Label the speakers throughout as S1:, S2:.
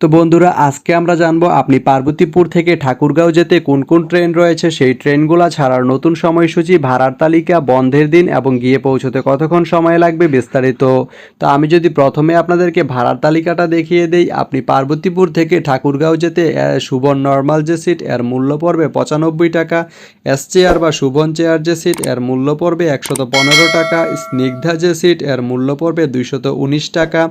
S1: তো বন্ধুরা, আজকে আমরা জানব আপনি পার্বতীপুর থেকে ঠাকুরগাঁও যেতে কোন কোন ট্রেন রয়েছে? সেই ট্রেনগুলো ছাড়ার নতুন সময়সূচি ভাড়ার তালিকা, বন্ধের দিন এবং গিয়ে পৌঁছতে কতক্ষণ সময় লাগবে বিস্তারিত। তো আমি যদি প্রথমে আপনাদেরকে ভাড়ার তালিকাটা দেখিয়ে দেই, আপনি পার্বতীপুর থেকে ঠাকুরগাঁও যেতে সুবন নর্মাল যে সিট, এর মূল্য পড়বে পঁচানব্বই টাকা। এস চেয়ার বা সুবন চেয়ার যে সিট, এর মূল্য পড়বে একশত পনেরো টাকা। স্নিগ্ধা যে সিট, এর মূল্য পড়বে দুইশত উনিশ টাকা।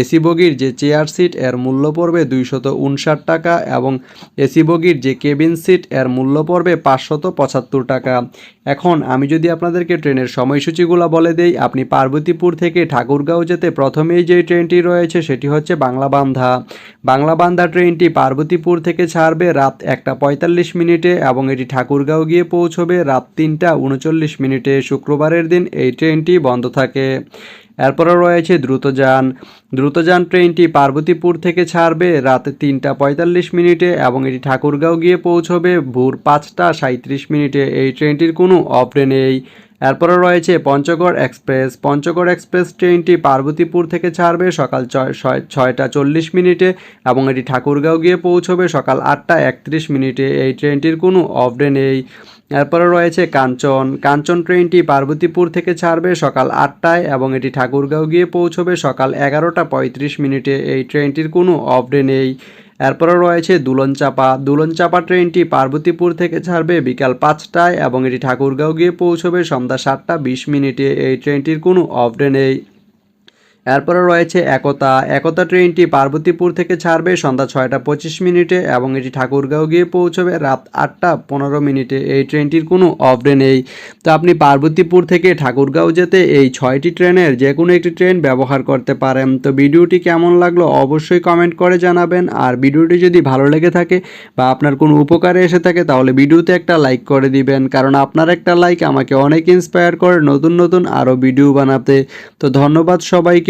S1: এসি বগির যে চেয়ার সিট, এর মূল্য পড়বে দুইশত উনষাট টাকা এবং এসি বগির যে কেবিন সিট এর মূল্য পড়বে পাঁচশত পঁচাত্তর টাকা। এখন আমি যদি আপনাদেরকে ট্রেনের সময়সূচিগুলো বলে দেই, আপনি পার্বতীপুর থেকে ঠাকুরগাঁও যেতে প্রথমেই যে ট্রেনটি রয়েছে সেটি হচ্ছে বাংলাবান্ধা। বাংলাবান্ধা ট্রেনটি পার্বতীপুর থেকে ছাড়বে রাত একটা পঁয়তাল্লিশ মিনিটে এবং এটি ঠাকুরগাঁও গিয়ে পৌঁছবে রাত তিনটা উনচল্লিশ মিনিটে। শুক্রবারের দিন এই ট্রেনটি বন্ধ থাকে। এরপরে রয়েছে দ্রুতযান। দ্রুতযান ট্রেনটি পার্বতীপুর থেকে ছাড়বে রাত তিনটা পঁয়তাল্লিশ মিনিটে এবং এটি ঠাকুরগাঁও গিয়ে পৌঁছবে ভোর পাঁচটা সাঁত্রিশ মিনিটে। এই ট্রেনটির কোনো অপরে নেই। এরপরে রয়েছে পঞ্চগড় এক্সপ্রেস। পঞ্চগড় এক্সপ্রেস ট্রেনটি পার্বতীপুর থেকে ছাড়বে সকাল ছয় ছয়- ছয়টা চল্লিশ মিনিটে এবং এটি ঠাকুরগাঁও গিয়ে পৌঁছবে সকাল আটটা একত্রিশ মিনিটে। এই ট্রেনটির কোনো অপডে নেই। এরপরে রয়েছে কাঞ্চন। কাঞ্চন ট্রেনটি পার্বতীপুর থেকে ছাড়বে সকাল আটটায় এবং এটি ঠাকুরগাঁও গিয়ে পৌঁছবে সকাল এগারোটা পঁয়ত্রিশ মিনিটে। এই ট্রেনটির কোনো অপডে নেই। এরপরে রয়েছে দুলনচাপা। দুলনচাপা ট্রেনটি পার্বতীপুর থেকে ছাড়বে বিকাল পাঁচটায় এবং এটি ঠাকুরগাঁও গিয়ে পৌঁছবে সন্ধ্যা সাতটা বিশ মিনিটে। এই ট্রেনটির কোনো অপডে নেই। এরপরে রয়েছে একতা। একতা ট্রেনটি পার্বতীপুর থেকে ছাড়বে সন্ধ্যা ছয়টা পঁচিশ মিনিটে এবং এটি ঠাকুরগাঁও গিয়ে পৌঁছবে রাত আটটা পনেরো মিনিটে। এই ট্রেনটির কোনো অপডে নেই। তো আপনি পার্বতীপুর থেকে ঠাকুরগাঁও যেতে এই ছয়টি ট্রেনের যে কোনো একটি ট্রেন ব্যবহার করতে পারেন। তো ভিডিওটি কেমন লাগল অবশ্যই কমেন্ট করে জানাবেন। আর ভিডিওটি যদি ভালো লেগে থাকে বা আপনার কোনো উপকারে এসে থাকে তাহলে ভিডিওতে একটা লাইক করে দিবেন। কারণ আপনার একটা লাইক আমাকে অনেক ইন্সপায়ার করে নতুন নতুন আরও ভিডিও বানাতে। তো ধন্যবাদ সবাইকে।